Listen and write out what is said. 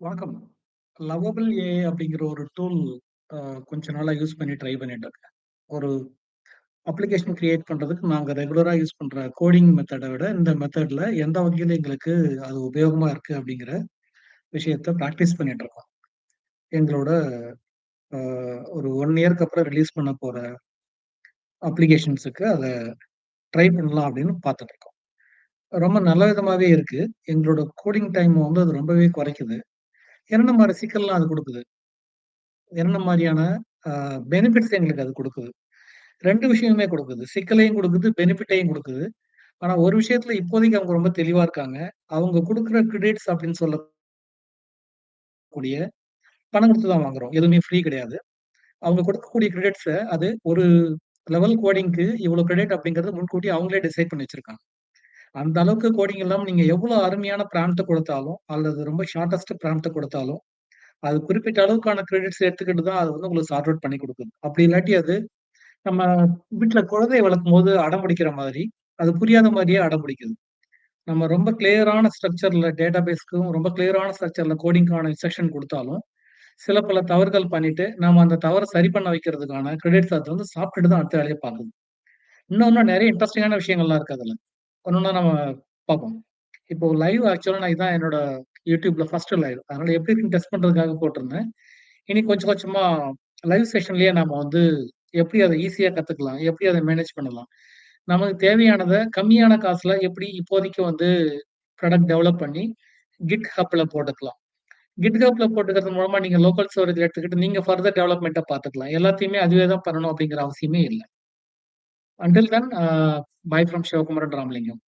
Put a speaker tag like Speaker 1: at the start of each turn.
Speaker 1: வணக்கம். Lovable AI அப்படிங்கிற ஒரு டூல் கொஞ்ச நாளா யூஸ் பண்ணி ட்ரை பண்ணிட்டு இருக்கேன். ஒரு அப்ளிகேஷன் கிரியேட் பண்றதுக்கு நாங்க ரெகுலரா யூஸ் பண்ற கோடிங் மெத்தட விட, இந்த மெத்தட்ல எந்த வகையில எங்களுக்கு அது உபயோகமா இருக்கு அப்படிங்கிற விஷயத்த பிராக்டிஸ் பண்ணிட்டு இருக்கோம். எங்களோட ஒரு 1 இயர்க்கு அப்புறம் ரிலீஸ் பண்ண போற அப்ளிகேஷன்ஸுக்கு அத ட்ரை பண்ணலாம் அப்படின்னு பார்த்துட்டு இருக்கோம். ரொம்ப நல்ல விதமாவே இருக்கு. எங்களோட கோடிங் டைம் வந்து அது ரொம்பவே குறைக்குது. என்னென்ன மாரி சிக்கல்லாம் அது குடுக்குது? என்னென்ன மாரியான அ பெனிஃபிட்ஸ் எங்களுக்கு அது குடுக்குது? 2 விஷயமுமே குடுக்குது. சிக்கலையும் குடுக்குது, பெனிஃபிட்டையும் குடுக்குது. ஆனா ஒரு விஷயத்துல இப்போதைக்கு அவங்க ரொம்ப தெளிவா இருக்காங்க. அவங்க குடுக்குற கிரெடிட்ஸ் அப்படின்னு சொல்லக்கூடிய பணம் குடுத்து தான் வாங்குறோம். எதுவுமே ஃப்ரீ கிடையாது. அவங்க கொடுக்கக்கூடிய கிரெடிட்ஸ அது ஒரு லெவல் கோடிங்க்கு இவ்வளோ கிரெடிட் அப்படிங்கிறது முன்கூட்டியே அவங்களே டிசைட் பண்ணி வச்சிருக்காங்க. அந்த அளவுக்கு கோடிங் இல்லாம நீங்க எவ்வளவு அருமையான ப்ராம்ப்ட்ட கொடுத்தாலும் அல்லது ரொம்ப ஷார்டஸ்ட் ப்ராம்ப்ட்ட கொடுத்தாலும் அது குறிப்பிட்ட அளவுக்கான கிரெடிட்ஸ் எடுத்துக்கிட்டு தான் அது வந்து உங்களுக்கு சார்ட் அவுட் பண்ணி கொடுக்குது அப்படி இல்லாட்டி அது நம்ம வீட்டுல குழந்தைய வளர்க்கும்போது அடம் பிடிக்கிற மாதிரி, அது புரியாத மாதிரியே அடம் பிடிக்குது. நம்ம ரொம்ப கிளியரான ஸ்ட்ரக்சர்ல டேட்டாபேஸ்க்கும் ரொம்ப கிளியரான ஸ்ட்ரக்சர்ல கோடிங்கான இன்ஸ்ட்ரக்ஷன் கொடுத்தாலும் சில பல தவறுகள் பண்ணிட்டு, நாம அந்த தவறை சரி பண்ண வைக்கிறதுக்கான கிரெடிட்ஸ் அது வந்து சாப்பிட்டுட்டு தான் அடுத்த வேலையை பார்க்குது இன்னும் நிறைய இன்ட்ரெஸ்டிங்கான விஷயங்கள்லாம் இருக்கு அதுல. ஒண்ணொண்ணா நம்ம பார்ப்போம். இப்போ லைவ் ஆக்சுவலா நான் இதான் என்னோட யூடியூப்ல ஃபர்ஸ்ட் லைவ். அதனால எப்படி இருக்குன்னு டெஸ்ட் பண்றதுக்காக போட்டிருந்தேன். இனி கொஞ்சம் கொஞ்சமா லைவ் செஷன்லயே நம்ம வந்து எப்படி அதை ஈஸியா கத்துக்கலாம்? எப்படி அதை மேனேஜ் பண்ணலாம்? நமக்கு தேவையானதை கம்மியான காசுல எப்படி இப்போதைக்கு வந்து ப்ராடக்ட் டெவலப் பண்ணி கிட் GitHubல போட்டுக்கலாம். கிட் ஹப்பில் போட்டுக்கிறது மூலமா நீங்க லோக்கல் ஸ்டோரேஜ் எடுத்துக்கிட்டு நீங்க ஃபர்தர் டெவலப்மெண்ட்டை பார்த்துக்கலாம். எல்லாத்தையுமே அதுவே தான் பண்ணணும் அப்படிங்கிற அவசியமே இல்லை Until then, uh, bye from Shivakumar and Ramlingam.